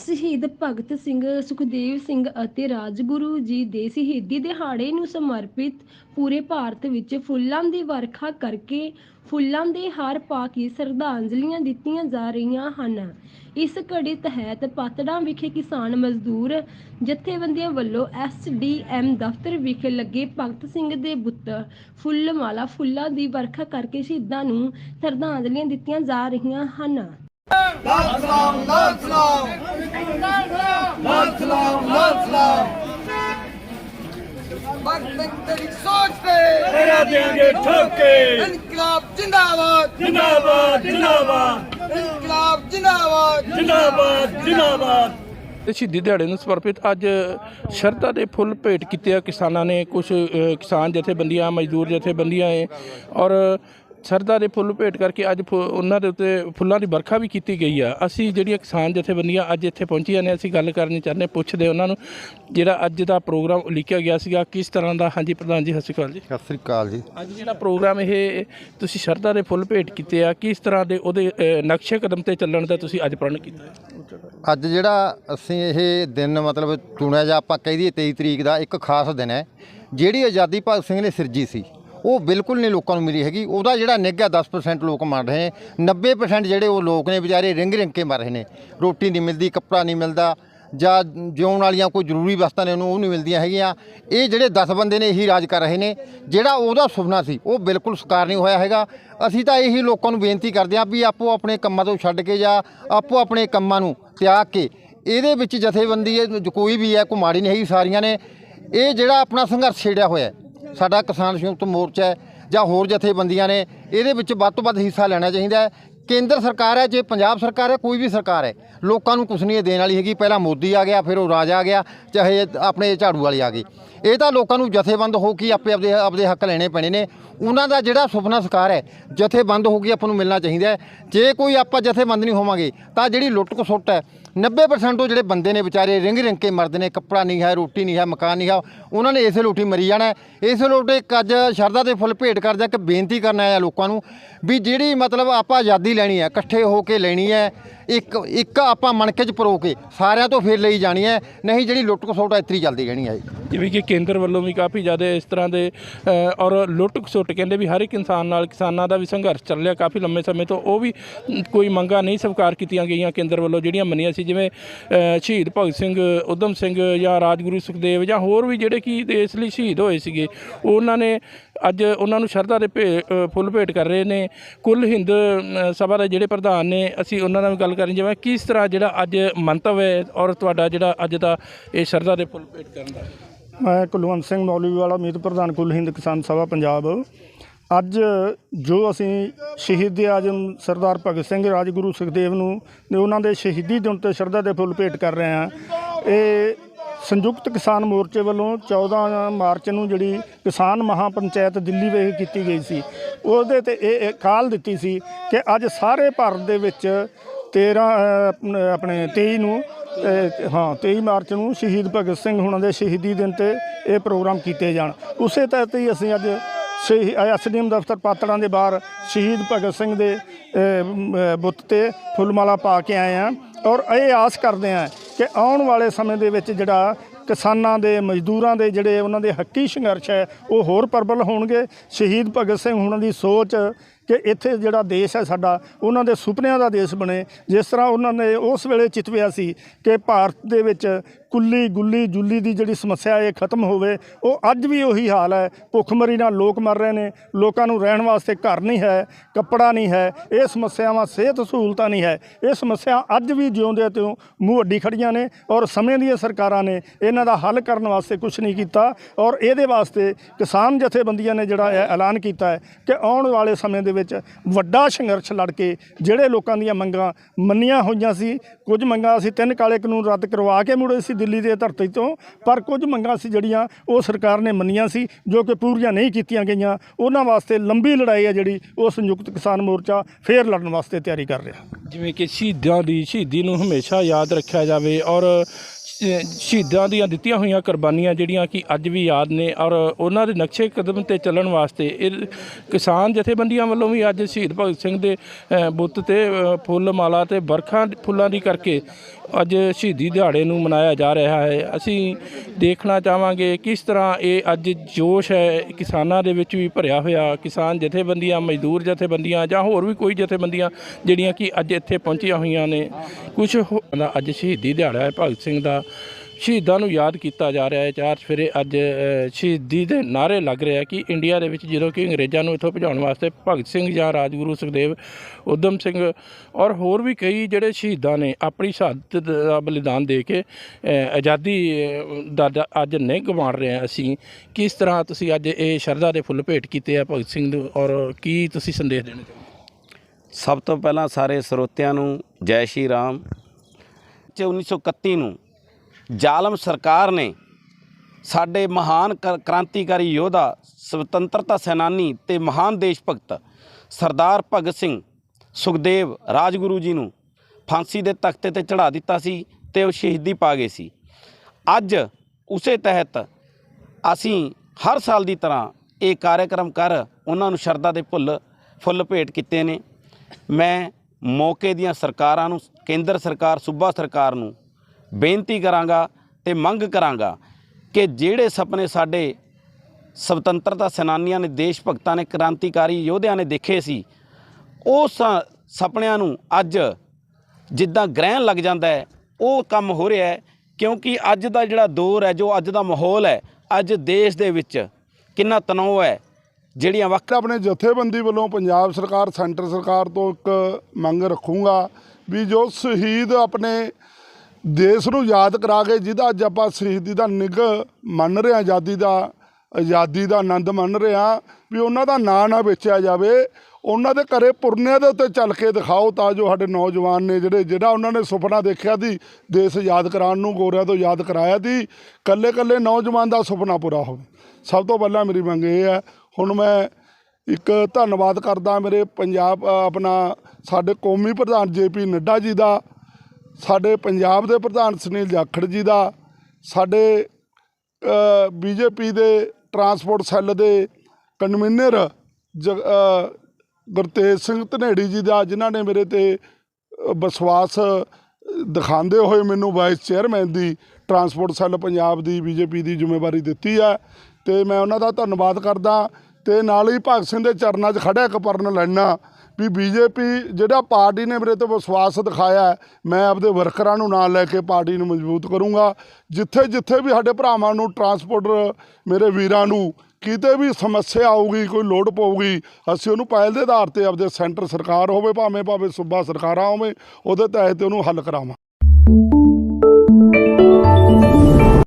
ਸ਼ਹੀਦ ਭਗਤ ਸਿੰਘ, ਸੁਖਦੇਵ ਸਿੰਘ ਅਤੇ ਰਾਜਗੁਰੂ ਜੀ ਦੇ ਸ਼ਹੀਦੀ ਦਿਹਾੜੇ ਨੂੰ ਸਮਰਪਿਤ ਪੂਰੇ ਭਾਰਤ ਵਿੱਚ ਫੁੱਲਾਂ ਦੀ ਵਰਖਾ ਕਰਕੇ ਫੁੱਲਾਂ ਦੇ ਹਾਰ ਪਾ ਕੇ ਸ਼ਰਧਾਂਜਲੀਆਂ ਦਿੱਤੀਆਂ ਜਾ ਰਹੀਆਂ ਹਨ। ਇਸ ਕੜੀ ਤਹਿਤ ਪਾਤੜਾਂ ਵਿਖੇ ਕਿਸਾਨ ਮਜ਼ਦੂਰ ਜਥੇਬੰਦੀਆਂ ਵੱਲੋਂ ਐਸਡੀਐਮ ਦਫ਼ਤਰ ਵਿਖੇ ਲੱਗੇ ਭਗਤ ਸਿੰਘ ਦੇ ਬੁੱਤ ਫੁੱਲ ਮਾਲਾ ਫੁੱਲਾਂ ਦੀ ਵਰਖਾ ਕਰਕੇ ਸ਼ਹੀਦਾਂ ਨੂੰ ਸ਼ਰਧਾਂਜਲੀਆਂ ਦਿੱਤੀਆਂ ਜਾ ਰਹੀਆਂ ਹਨ। ਲਾਲ ਸਲਾਮ ਲਾਲ ਸਲਾਮ ਲਾਲ ਸਲਾਮ ਲਾਲ ਸਲਾਮ ਭਗਤ ਤੇਰੀ ਸੋਚ ਤੇ ਤੇਰਾ ਦੇਾਂਗੇ ਠੋਕੇ ਇਨਕਲਾਬ ਜਿੰਦਾਬਾਦ ਜਿੰਦਾਬਾਦ ਜਿੰਦਾਬਾਦ ਇਨਕਲਾਬ ਜਿੰਦਾਬਾਦ ਜਿੰਦਾਬਾਦ ਜਿੰਦਾਬਾਦ ਤੇ ਸ਼ਹੀਦੀ ਦਿਹਾੜੇ ਨੂੰ ਸਮਰਪਿਤ ਅੱਜ ਸ਼ਰਧਾ ਦੇ ਫੁੱਲ ਭੇਟ ਕੀਤੇ ਆ ਕਿਸਾਨਾਂ ਨੇ। ਕੁਝ ਕਿਸਾਨ ਜਥੇਬੰਦੀਆਂ ਮਜ਼ਦੂਰ ਜਥੇਬੰਦੀਆਂ ਹੈ ਔਰ ਸ਼ਰਧਾ ਦੇ ਫੁੱਲ ਭੇਟ ਕਰਕੇ ਅੱਜ ਉਹਨਾਂ ਦੇ ਉੱਤੇ ਫੁੱਲਾਂ ਦੀ ਵਰਖਾ ਵੀ ਕੀਤੀ ਗਈ ਆ। ਅਸੀਂ ਜਿਹੜੀਆਂ ਕਿਸਾਨ ਜਥੇਬੰਦੀਆਂ ਅੱਜ ਇੱਥੇ ਪਹੁੰਚੀਆਂ ਨੇ ਅਸੀਂ ਗੱਲ ਕਰਨੀ ਚਾਹੁੰਦੇ ਪੁੱਛਦੇ ਉਹਨਾਂ ਨੂੰ ਜਿਹੜਾ ਅੱਜ ਦਾ ਪ੍ਰੋਗਰਾਮ ਲਿਖਿਆ ਗਿਆ ਸੀਗਾ ਕਿਸ ਤਰ੍ਹਾਂ ਦਾ? ਹਾਂਜੀ ਪ੍ਰਧਾਨ ਜੀ ਸਤਿ ਸ਼੍ਰੀ ਅਕਾਲ ਜੀ। ਸਤਿ ਸ੍ਰੀ ਅਕਾਲ ਜੀ। ਅੱਜ ਜਿਹੜਾ ਪ੍ਰੋਗਰਾਮ ਇਹ ਤੁਸੀਂ ਸ਼ਰਧਾ ਦੇ ਫੁੱਲ ਭੇਟ ਕੀਤੇ ਆ ਕਿਸ ਤਰ੍ਹਾਂ ਦੇ ਉਹਦੇ ਨਕਸ਼ੇ ਕਦਮ ਤੇ ਚੱਲਣ ਦਾ ਤੁਸੀਂ ਅੱਜ ਪ੍ਰਣ ਕੀਤਾ? ਅੱਜ ਜਿਹੜਾ ਅਸੀਂ ਇਹ ਦਿਨ ਮਤਲਬ ਚੁਣਿਆ ਜਾਂ ਆਪਾਂ ਕਹਿ ਦਈਏ 23 ਤਰੀਕ ਦਾ ਇੱਕ ਖਾਸ ਦਿਨ ਹੈ ਜਿਹੜੀ ਆਜ਼ਾਦੀ ਭਗਤ ਸਿੰਘ ਨੇ ਸਿਰਜੀ ਸੀ। ਉਹ ਬਿਲਕੁਲ ਨਹੀਂ ਲੋਕਾਂ ਨੂੰ ਮਿਲੀ ਹੈਗੀ। ਉਹਦਾ ਜਿਹੜਾ ਨਿੱਘਾ 10% ਲੋਕ ਮਰ ਰਹੇ ਨੇ। 90% ਜਿਹੜੇ ਉਹ ਲੋਕ ਨੇ ਵਿਚਾਰੇ ਰਿੰਗ ਰਿੰਗ ਕੇ ਮਰ ਰਹੇ ਨੇ। ਰੋਟੀ ਨਹੀਂ ਮਿਲਦੀ ਕੱਪੜਾ ਨਹੀਂ ਮਿਲਦਾ ਜਾਂ ਜਿਉਣ ਵਾਲੀਆਂ ਕੋਈ ਜ਼ਰੂਰੀ ਵਸਤਾਂ ਨੇ ਉਹਨੂੰ ਉਹ ਨਹੀਂ ਮਿਲਦੀਆਂ ਹੈਗੀਆਂ। ਇਹ ਜਿਹੜੇ 10 ਬੰਦੇ ਨੇ ਇਹੀ ਰਾਜ ਕਰ ਰਹੇ ਨੇ। ਜਿਹੜਾ ਉਹਦਾ ਸੁਪਨਾ ਸੀ ਉਹ ਬਿਲਕੁਲ ਸਾਕਾਰ ਨਹੀਂ ਹੋਇਆ ਹੈਗਾ। ਅਸੀਂ ਤਾਂ ਇਹੀ ਲੋਕਾਂ ਨੂੰ ਬੇਨਤੀ ਕਰਦੇ ਹਾਂ ਵੀ ਆਪੋ ਆਪਣੇ ਕੰਮਾਂ ਤੋਂ ਛੱਡ ਕੇ ਜਾਂ ਆਪੋ ਆਪਣੇ ਕੰਮਾਂ ਨੂੰ ਤਿਆਗ ਕੇ ਇਹਦੇ ਵਿੱਚ ਜਥੇਬੰਦੀ ਹੈ, ਕੋਈ ਵੀ ਹੈ ਕੋਈ ਮਾੜੀ ਨਹੀਂ ਹੈਗੀ ਸਾਰੀਆਂ ਨੇ। ਇਹ ਜਿਹੜਾ ਆਪਣਾ ਸੰਘਰਸ਼ ਛੇੜਿਆ ਹੋਇਆ ਸਾਡਾ ਕਿਸਾਨ ਸੰਯੁਕਤ ਮੋਰਚਾ ਹੈ ਜਾਂ ਹੋਰ ਜਥੇਬੰਦੀਆਂ ਨੇ, ਇਹਦੇ ਵਿੱਚ ਵੱਧ ਤੋਂ ਵੱਧ ਹਿੱਸਾ ਲੈਣਾ ਚਾਹੀਦਾ ਹੈ। ਕੇਂਦਰ ਸਰਕਾਰ ਹੈ, ਜੇ ਪੰਜਾਬ ਸਰਕਾਰ ਹੈ, ਕੋਈ ਵੀ ਸਰਕਾਰ ਹੈ, ਲੋਕਾਂ ਨੂੰ ਕੁਛ ਨਹੀਂ ਇਹ ਦੇਣ ਵਾਲੀ ਹੈਗੀ। ਪਹਿਲਾਂ ਮੋਦੀ ਆ ਗਿਆ, ਫਿਰ ਉਹ ਰਾਜਾ ਆ ਗਿਆ, ਚਾਹੇ ਆਪਣੇ ਝਾੜੂ ਵਾਲੀ ਆ ਗਈ। ਇਹ ਤਾਂ ਲੋਕਾਂ ਨੂੰ ਜਥੇਬੰਦ ਹੋ ਕੇ ਆਪੇ ਆਪਦੇ ਆਪਦੇ ਹੱਕ ਲੈਣੇ ਪੈਣੇ ਨੇ। ਉਹਨਾਂ ਦਾ ਜਿਹੜਾ ਸੁਪਨਾ ਸਾਕਾਰ ਹੈ, ਜਥੇਬੰਦ ਹੋ ਕੇ ਆਪਾਂ ਨੂੰ ਮਿਲਣਾ ਚਾਹੀਦਾ ਹੈ। ਜੇ ਕੋਈ ਆਪਾਂ ਜਥੇਬੰਦ ਨਹੀਂ ਹੋਵਾਂਗੇ, ਤਾਂ ਜਿਹੜੀ ਲੁੱਟ ਖਸੁੱਟ ਹੈ 90% ਉਹ ਜਿਹੜੇ ਬੰਦੇ ਨੇ ਵਿਚਾਰੇ ਰਿੰਗ ਰਿੰਗ ਕੇ ਮਰਦੇ ਨੇ, ਕੱਪੜਾ ਨਹੀਂ ਹੈ, ਰੋਟੀ ਨਹੀਂ ਹੈ, ਮਕਾਨ ਨਹੀਂ ਹੈ, ਉਹਨਾਂ ਨੇ ਇਸੇ ਲੋਟੀ ਮਰੀ ਜਾਣਾ ਇਸੇ ਲੋਟੇ ਇੱਕ ਅੱਜ ਸ਼ਰਧਾ ਦੇ ਫੁੱਲ ਭੇਟ ਕਰਦਾ ਇੱਕ ਬੇਨਤੀ ਕਰਨਾ ਹੈ ਲੋਕਾਂ ਨੂੰ ਵੀ ਜਿਹੜੀ ਮਤਲਬ ਆਪਾਂ ਆਜ਼ਾਦੀ ਲੈਣੀ ਹੈ, ਇਕੱਠੇ ਹੋ ਕੇ ਲੈਣੀ ਹੈ, ਇੱਕ ਇੱਕ ਆਪਾਂ ਮਣਕੇ 'ਚ ਪਰੋ ਕੇ ਸਾਰਿਆਂ ਤੋਂ ਫਿਰ ਲਈ ਜਾਣੀ ਹੈ, ਨਹੀਂ ਜਿਹੜੀ ਲੁੱਟ ਖਸੁੱਟ ਹੈ ਇਤਰੀ ਚੱਲਦੀ ਰਹਿਣੀ ਹੈ। ਜੀ ਜਿਵੇਂ ਕਿ ਕੇਂਦਰ ਵੱਲੋਂ ਵੀ ਕਾਫੀ ਜ਼ਿਆਦਾ ਇਸ ਤਰ੍ਹਾਂ ਦੇ ਔਰ ਲੁੱਟ ਖਸੁੱਟ ਕਹਿੰਦੇ ਵੀ ਹਰ ਇੱਕ ਇਨਸਾਨ ਨਾਲ ਕਿਸਾਨਾਂ ਦਾ ਵੀ ਸੰਘਰਸ਼ ਚੱਲ ਰਿਹਾ ਕਾਫੀ ਲੰਮੇ ਸਮੇਂ ਤੋਂ, ਉਹ ਵੀ ਕੋਈ ਮੰਗਾਂ ਨਹੀਂ ਸਵੀਕਾਰ ਕੀਤੀਆਂ ਗਈਆਂ ਕੇਂਦਰ ਵੱਲੋਂ ਜਿਹੜੀਆਂ ਮੰਨੀਆਂ ਸੀ, ਜਿਵੇਂ ਸ਼ਹੀਦ ਭਗਤ ਸਿੰਘ ਉਦਮ ਸਿੰਘ ਜਾਂ ਰਾਜਗੁਰੂ ਸੁਖਦੇਵ ਜਾਂ ਹੋਰ ਵੀ ਜਿਹੜੇ ਕਿ ਦੇਸ਼ ਲਈ ਸ਼ਹੀਦ ਹੋਏ ਸੀਗੇ, ਉਹਨਾਂ ਨੇ ਅੱਜ ਉਹਨਾਂ ਨੂੰ ਸ਼ਰਧਾ ਦੇ ਭੇ ਫੁੱਲ ਭੇਟ ਕਰ ਰਹੇ ਨੇ। ਕੁੱਲ ਹਿੰਦ ਸਭਾ ਦੇ ਜਿਹੜੇ ਪ੍ਰਧਾਨ ਨੇ, ਅਸੀਂ ਉਹਨਾਂ ਨਾਲ ਵੀ ਗੱਲ ਕਰਨੀ, ਜਿਵੇਂ ਕਿਸ ਤਰ੍ਹਾਂ ਜਿਹੜਾ ਅੱਜ ਮੰਤਵ ਹੈ ਔਰ ਤੁਹਾਡਾ ਜਿਹੜਾ ਅੱਜ ਦਾ ਇਹ ਸ਼ਰਧਾ ਦੇ ਫੁੱਲ ਭੇਟ ਕਰਨ ਦਾ? ਮੈਂ ਕੁਲਵੰਤ ਸਿੰਘ ਮੌਲਵੀਵਾਲਾ ਮੀਤ ਪ੍ਰਧਾਨ ਕੁੱਲ ਹਿੰਦ ਕਿਸਾਨ ਸਭਾ, ਪੰਜਾਬ। ਅੱਜ ਜੋ ਅਸੀਂ ਸ਼ਹੀਦ ਆਜਮ ਸਰਦਾਰ ਭਗਤ ਸਿੰਘ ਰਾਜਗੁਰੂ ਸੁਖਦੇਵ ਨੂੰ ਨੇ ਉਹਨਾਂ ਦੇ ਸ਼ਹੀਦੀ ਦਿਨ ਤੇ ਸ਼ਰਧਾ ਦੇ ਫੁੱਲ ਭੇਟ ਕਰ ਰਹੇ ਹਾਂ, ਇਹ ਸੰਯੁਕਤ ਕਿਸਾਨ ਮੋਰਚੇ ਵੱਲੋਂ 14 ਮਾਰਚ ਨੂੰ ਜਿਹੜੀ ਕਿਸਾਨ ਮਹਾਪੰਚਾਇਤ ਦਿੱਲੀ ਵਿਖੇ ਕੀਤੀ ਗਈ ਸੀ, ਉਹਦੇ ਤੇ ਇਹ ਕਾਲ ਦਿੱਤੀ ਸੀ ਕਿ ਅੱਜ ਸਾਰੇ ਭਾਰਤ ਦੇ ਵਿੱਚ 13 ਆਪਣੇ- ਆਪਣੇ 23 ਨੂੰ ਹਾਂ 23 ਮਾਰਚ ਨੂੰ ਸ਼ਹੀਦ ਭਗਤ ਸਿੰਘ ਹੁਣਾਂ ਦੇ ਸ਼ਹੀਦੀ ਦਿਨ ਤੇ ਇਹ ਪ੍ਰੋਗਰਾਮ ਕੀਤੇ ਜਾਣ। ਉਸੇ ਤਹਿਤ ਹੀ ਅਸੀਂ ਅੱਜ ਸ਼ਹੀ ਐਸਡੀਐਮ ਦਫ਼ਤਰ ਪਾਤੜਾਂ ਦੇ ਬਾਹਰ ਸ਼ਹੀਦ ਭਗਤ ਸਿੰਘ ਦੇ ਬੁੱਤ ਤੇ ਫੁੱਲਮਾਲਾ ਪਾ ਕੇ ਆਏ ਹਾਂ ਔਰ ਇਹ ਆਸ ਕਰਦੇ ਹਾਂ ਕਿ ਆਉਣ ਵਾਲੇ ਸਮੇਂ ਦੇ ਵਿੱਚ ਜਿਹੜਾ ਕਿਸਾਨਾਂ ਦੇ, ਮਜ਼ਦੂਰਾਂ ਦੇ ਜਿਹੜੇ ਉਹਨਾਂ ਦੇ ਹੱਕੀ ਸੰਘਰਸ਼ ਹੈ, ਉਹ ਹੋਰ ਪ੍ਰਬਲ ਹੋਣਗੇ। ਸ਼ਹੀਦ ਭਗਤ ਸਿੰਘ ਹੁਣਾਂ ਦੀ ਸੋਚ ਕਿ ਇੱਥੇ ਜਿਹੜਾ ਦੇਸ਼ ਹੈ ਸਾਡਾ, ਉਹਨਾਂ ਦੇ ਸੁਪਨਿਆਂ ਦਾ ਦੇਸ਼ ਬਣੇ। ਜਿਸ ਤਰ੍ਹਾਂ ਉਹਨਾਂ ਨੇ ਉਸ ਵੇਲੇ ਚਿਤਵਿਆ ਸੀ ਕਿ ਭਾਰਤ ਦੇ ਵਿੱਚ ਕੁੱਲੀ ਗੁੱਲੀ ਜੁੱਲੀ ਦੀ ਜਿਹੜੀ ਸਮੱਸਿਆ ਇਹ ਖਤਮ ਹੋਵੇ, ਉਹ ਅੱਜ ਵੀ ਉਹੀ ਹਾਲ ਹੈ। ਭੁੱਖਮਰੀ ਨਾਲ ਲੋਕ ਮਰ ਰਹੇ ਨੇ, ਲੋਕਾਂ ਨੂੰ ਰਹਿਣ ਵਾਸਤੇ ਘਰ ਨਹੀਂ ਹੈ, ਕੱਪੜਾ ਨਹੀਂ ਹੈ, ਇਹ ਸਮੱਸਿਆਵਾਂ, ਸਿਹਤ ਸਹੂਲਤਾਂ ਨਹੀਂ ਹੈ। ਇਹ ਸਮੱਸਿਆ ਅੱਜ ਵੀ ਜਿਉਂਦੇ ਤੋਂ ਮੂੰਹ ਅੱਡੀ ਖੜੀਆਂ ਨੇ ਔਰ ਸਮੇਂ ਦੀਆਂ ਸਰਕਾਰਾਂ ਨੇ ਇਹਨਾਂ ਦਾ ਹੱਲ ਕਰਨ ਵਾਸਤੇ ਕੁਝ ਨਹੀਂ ਕੀਤਾ ਔਰ ਇਹਦੇ ਵਾਸਤੇ ਕਿਸਾਨ ਜਥੇਬੰਦੀਆਂ ਨੇ ਜਿਹੜਾ ਇਹ ਐਲਾਨ ਕੀਤਾ ਹੈ ਕਿ ਆਉਣ ਵਾਲੇ ਸਮੇਂ ਦੇ ਵਿੱਚ ਵੱਡਾ ਸੰਘਰਸ਼ ਲੜ ਕੇ ਜਿਹੜੇ ਲੋਕਾਂ ਦੀਆਂ ਮੰਗਾਂ ਮੰਨੀਆਂ ਹੋਈਆਂ ਸੀ, ਕੁਝ ਮੰਗਾਂ ਅਸੀਂ ਤਿੰਨ ਕਾਲੇ ਕਾਨੂੰਨ ਰੱਦ ਕਰਵਾ ਕੇ ਮੁੜੇ ਸੀ ਦਿੱਲੀ ਦੇ ਧਰਤੀ ਤੋਂ, ਪਰ ਕੁਝ ਮੰਗਾਂ ਸੀ ਜਿਹੜੀਆਂ ਉਹ ਸਰਕਾਰ ਨੇ ਮੰਨੀਆਂ ਸੀ, ਜੋ ਕਿ ਪੂਰੀਆਂ ਨਹੀਂ ਕੀਤੀਆਂ ਗਈਆਂ। ਉਹਨਾਂ ਵਾਸਤੇ ਲੰਬੀ ਲੜਾਈ ਹੈ ਜਿਹੜੀ ਉਹ ਸੰਯੁਕਤ ਕਿਸਾਨ ਮੋਰਚਾ ਫੇਰ ਲੜਨ ਵਾਸਤੇ ਤਿਆਰੀ ਕਰ ਰਿਹਾ। ਜਿਵੇਂ ਕਿ ਸ਼ਹੀਦਾਂ ਦੀ ਸ਼ਹੀਦੀ ਨੂੰ ਹਮੇਸ਼ਾ ਯਾਦ ਰੱਖਿਆ ਜਾਵੇ ਔਰ ਸ਼ਹੀਦਾਂ ਦੀਆਂ ਦਿੱਤੀਆਂ ਹੋਈਆਂ ਕੁਰਬਾਨੀਆਂ ਜਿਹੜੀਆਂ ਕਿ ਅੱਜ ਵੀ ਯਾਦ ਨੇ ਔਰ ਉਹਨਾਂ ਦੇ ਨਕਸ਼ੇ ਕਦਮ ਤੇ ਚੱਲਣ ਵਾਸਤੇ ਇਹ ਕਿਸਾਨ ਜਥੇਬੰਦੀਆਂ ਵੱਲੋਂ ਵੀ ਅੱਜ ਸ਼ਹੀਦ ਭਗਤ ਸਿੰਘ ਦੇ ਬੁੱਤ ਤੇ ਫੁੱਲ ਮਾਲਾ ਤੇ ਬਰਖਾਂ ਫੁੱਲਾਂ ਦੀ ਕਰਕੇ ਅੱਜ ਸ਼ਹੀਦੀ ਦਿਹਾੜੇ ਨੂੰ ਮਨਾਇਆ ਜਾ ਰਿਹਾ ਹੈ। ਅਸੀਂ ਦੇਖਣਾ ਚਾਹਾਂਗੇ ਕਿਸ ਤਰ੍ਹਾਂ ਇਹ ਅੱਜ ਜੋਸ਼ ਹੈ, ਕਿਸਾਨਾਂ ਦੇ ਵਿੱਚ ਵੀ ਭਰਿਆ ਹੋਇਆ, ਕਿਸਾਨ ਜਥੇਬੰਦੀਆਂ, ਮਜ਼ਦੂਰ ਜਥੇਬੰਦੀਆਂ ਜਾਂ ਹੋਰ ਵੀ ਕੋਈ ਜਥੇਬੰਦੀਆਂ ਜਿਹੜੀਆਂ ਕਿ ਅੱਜ ਇੱਥੇ ਪਹੁੰਚੀਆਂ ਹੋਈਆਂ ਨੇ। ਕੁਝ ਅੱਜ ਸ਼ਹੀਦੀ ਦਿਹਾੜਾ ਹੈ ਭਗਤ ਸਿੰਘ ਦਾ। ਸ਼ਹੀਦਾਂ ਨੂੰ ਯਾਦ ਕੀਤਾ ਜਾ ਰਿਹਾ ਹੈ। ਚਾਰ ਸਵੇਰੇ ਅੱਜ ਸ਼ਹੀਦੀ ਦੇ ਨਾਰੇ ਲੱਗ ਰਿਹਾ ਕਿ ਇੰਡੀਆ ਦੇ ਵਿੱਚ ਜਦੋਂ ਕਿ ਅੰਗਰੇਜ਼ਾਂ ਨੂੰ ਇੱਥੋਂ ਭਜਾਉਣ ਵਾਸਤੇ ਭਗਤ ਸਿੰਘ ਜਾਂ ਰਾਜਗੁਰੂ ਸੁਖਦੇਵ ਉਦਮ ਸਿੰਘ ਔਰ ਹੋਰ ਵੀ ਕਈ ਜਿਹੜੇ ਸ਼ਹੀਦਾਂ ਨੇ ਆਪਣੀ ਸ਼ਹਾਦਤ ਦਾ ਬਲੀਦਾਨ ਦੇ ਕੇ ਆਜ਼ਾਦੀ ਦਾ ਅੱਜ ਨਿੱਘ ਮਾਣ ਰਹੇ ਹਾਂ ਅਸੀਂ। ਕਿਸ ਤਰ੍ਹਾਂ ਤੁਸੀਂ ਅੱਜ ਇਹ ਸ਼ਰਧਾ ਦੇ ਫੁੱਲ ਭੇਟ ਕੀਤੇ ਆ ਭਗਤ ਸਿੰਘ ਨੂੰ ਔਰ ਕੀ ਤੁਸੀਂ ਸੰਦੇਸ਼ ਦੇਣਾ ਚਾਹੁੰਦੇ ਸਭ ਤੋਂ ਪਹਿਲਾਂ ਸਾਰੇ ਸਰੋਤਿਆਂ ਨੂੰ ਜੈ ਸ਼੍ਰੀ ਰਾਮ। ਚ 1931 ਨੂੰ ਜ਼ਾਲਮ ਸਰਕਾਰ ਨੇ ਸਾਡੇ ਮਹਾਨ ਕ- ਕ੍ਰਾਂਤੀਕਾਰੀ ਯੋਧਾ ਸੁਤੰਤਰਤਾ ਸੈਨਾਨੀ ਤੇ ਮਹਾਨ ਦੇਸ਼ ਭਗਤ ਸਰਦਾਰ ਭਗਤ ਸਿੰਘ ਸੁਖਦੇਵ ਰਾਜਗੁਰੂ ਜੀ ਨੂੰ ਫਾਂਸੀ ਦੇ ਤਖਤੇ ਤੇ ਚੜਾ ਦਿੱਤਾ ਸੀ ਤੇ ਉਹ ਸ਼ਹੀਦੀ ਪਾ ਗਏ ਸੀ। ਅੱਜ ਉਸੇ ਤਹਿਤ ਅਸੀਂ ਹਰ ਸਾਲ ਦੀ ਤਰ੍ਹਾਂ ਇਹ ਕਾਰਜਕ੍ਰਮ ਕਰ ਉਹਨਾਂ ਨੂੰ ਸ਼ਰਧਾ ਦੇ ਫੁੱਲ ਫੁੱਲ ਭੇਟ ਕੀਤੇ ਨੇ। ਮੈਂ ਮੌਕੇ ਦੀਆਂ ਸਰਕਾਰਾਂ ਨੂੰ, ਕੇਂਦਰ ਸਰਕਾਰ, ਸੂਬਾ ਸਰਕਾਰ ਨੂੰ ਬੇਨਤੀ ਕਰਾਂਗਾ ਤੇ ਮੰਗ ਕਰਾਂਗਾ ਕਿ ਜਿਹੜੇ ਸੁਪਨੇ ਸਾਡੇ ਸੁਤੰਤਰਤਾ ਸੈਨਾਨੀਆਂ ਨੇ, ਦੇਸ਼ ਭਗਤਾਂ ਨੇ, ਕ੍ਰਾਂਤੀਕਾਰੀ ਯੋਧਿਆਂ ਨੇ ਦੇਖੇ ਸੀ, ਉਹ ਸ- ਸੁਪਨਿਆਂ ਨੂੰ ਅੱਜ ਜਿੱਦਾਂ ਗ੍ਰਹਿਣ ਲੱਗ ਜਾਂਦਾ ਹੈ, ਉਹ ਕੰਮ ਹੋ ਰਿਹਾ ਹੈ, ਕਿਉਂਕਿ ਅੱਜ ਦਾ ਜਿਹੜਾ ਦੌਰ ਹੈ, ਜੋ ਅੱਜ ਦਾ ਮਾਹੌਲ ਹੈ, ਅੱਜ ਦੇਸ਼ ਦੇ ਵਿੱਚ ਕਿੰਨਾ ਤਣਾਅ ਹੈ, ਜਿਹੜੀਆਂ ਵੱਖ ਆਪਣੇ ਜਥੇਬੰਦੀ ਵੱਲੋਂ ਪੰਜਾਬ ਸਰਕਾਰ, ਸੈਂਟਰ ਸਰਕਾਰ ਤੋਂ ਇੱਕ ਮੰਗ ਰੱਖੂੰਗਾ ਵੀ ਜੋ ਸ਼ਹੀਦ ਆਪਣੇ ਦੇਸ਼ ਨੂੰ ਯਾਦ ਕਰਾ ਕੇ ਜਿਹਦਾ ਅੱਜ ਆਪਾਂ ਸ਼ਹੀਦੀ ਦਾ ਨਿੱਘ ਮੰਨ ਰਹੇ ਹਾਂ, ਆਜ਼ਾਦੀ ਦਾ ਆਜ਼ਾਦੀ ਦਾ ਆਨੰਦ ਮੰਨ ਰਹੇ ਹਾਂ, ਵੀ ਉਹਨਾਂ ਦਾ ਨਾਂ ਨਾ ਵੇਚਿਆ ਜਾਵੇ। ਉਹਨਾਂ ਦੇ ਘਰੇ ਪੁਰਨਿਆਂ ਦੇ ਉੱਤੇ ਚੱਲ ਕੇ ਦਿਖਾਓ ਤਾਂ ਜੋ ਸਾਡੇ ਨੌਜਵਾਨ ਨੇ ਜਿਹੜੇ, ਜਿਹੜਾ ਉਹਨਾਂ ਨੇ ਸੁਪਨਾ ਦੇਖਿਆ ਸੀ, ਦੇਸ਼ ਯਾਦ ਕਰਾਉਣ ਨੂੰ, ਗੋਰਿਆਂ ਤੋਂ ਯਾਦ ਕਰਾਇਆ ਸੀ ਕੱਲੇ ਕੱਲੇ ਨੌਜਵਾਨ ਦਾ ਸੁਪਨਾ ਪੂਰਾ ਹੋਵੇ। ਸਭ ਤੋਂ ਪਹਿਲਾਂ ਮੇਰੀ ਮੰਗ ਇਹ ਹੈ, ਹੁਣ ਮੈਂ ਇੱਕ ਧੰਨਵਾਦ ਕਰਦਾ ਮੇਰੇ ਪੰਜਾਬ ਆਪਣਾ ਸਾਡੇ ਕੌਮੀ ਪ੍ਰਧਾਨ ਜੇਪੀ ਨੱਡਾ ਜੀ ਦਾ ਸਾਡੇ ਪੰਜਾਬ ਦੇ ਪ੍ਰਧਾਨ ਸੁਨੀਲ ਜਾਖੜ ਜੀ ਦਾ, ਸਾਡੇ ਬੀਜੇਪੀ ਦੇ ਟਰਾਂਸਪੋਰਟ ਸੈੱਲ ਦੇ ਕਨਵੀਨਰ ਜ- ਗੁਰਤੇਜ ਸਿੰਘ ਧਨੇੜੀ ਜੀ ਦਾ, ਜਿਨ੍ਹਾਂ ਨੇ ਮੇਰੇ ਤੇ ਵਿਸ਼ਵਾਸ ਦਿਖਾਉਂਦੇ ਹੋਏ ਮੈਨੂੰ ਵਾਈਸ ਚੇਅਰਮੈਨ ਦੀ ਟਰਾਂਸਪੋਰਟ ਸੈੱਲ ਪੰਜਾਬ ਦੀ ਬੀਜੇਪੀ ਦੀ ਜ਼ਿੰਮੇਵਾਰੀ ਦਿੱਤੀ ਹੈ। ਤੇ ਮੈਂ ਉਹਨਾਂ ਦਾ ਧੰਨਵਾਦ ਕਰਦਾ। ਤੇ ਨਾਲ ਹੀ ਭਗਤ ਸਿੰਘ ਦੇ ਚਰਨਾਂ 'ਚ ਖੜਿਆ ਕਪਰਨ ਲੈਣਾ। ਵੀ ਬੀਜੇਪੀ ਜਿਹੜਾ ਪਾਰਟੀ ਨੇ ਮੇਰੇ ਤੇ ਵਿਸ਼ਵਾਸ ਦਿਖਾਇਆ ਮੈਂ ਆਪਦੇ ਵਰਕਰਾਂ ਨੂੰ ਨਾਲ ਲੈ ਕੇ ਪਾਰਟੀ ਨੂੰ ਮਜ਼ਬੂਤ ਕਰੂੰਗਾ। ਜਿੱਥੇ ਜਿੱਥੇ ਵੀ ਸਾਡੇ ਭਰਾਵਾਂ ਨੂੰ ਟਰਾਂਸਪੋਰਟਰ ਮੇਰੇ ਵੀਰਾਂ ਨੂੰ ਕਿਤੇ ਵੀ ਸਮੱਸਿਆ ਆਊਗੀ, ਕੋਈ ਲੋੜ ਪਊਗੀ, ਅਸੀਂ ਉਹਨੂੰ ਪਹਿਲ ਦੇ ਆਧਾਰ ਤੇ ਆਪਦੇ ਸੈਂਟਰ ਸਰਕਾਰ ਹੋਵੇ, ਭਾਵੇਂ ਭਾਵੇਂ ਸੂਬਾ ਸਰਕਾਰਾਂ ਹੋਵੇ, ਉਹਦੇ ਤਹਿਤ ਉਹਨੂੰ ਹੱਲ ਕਰਾਵਾਂ।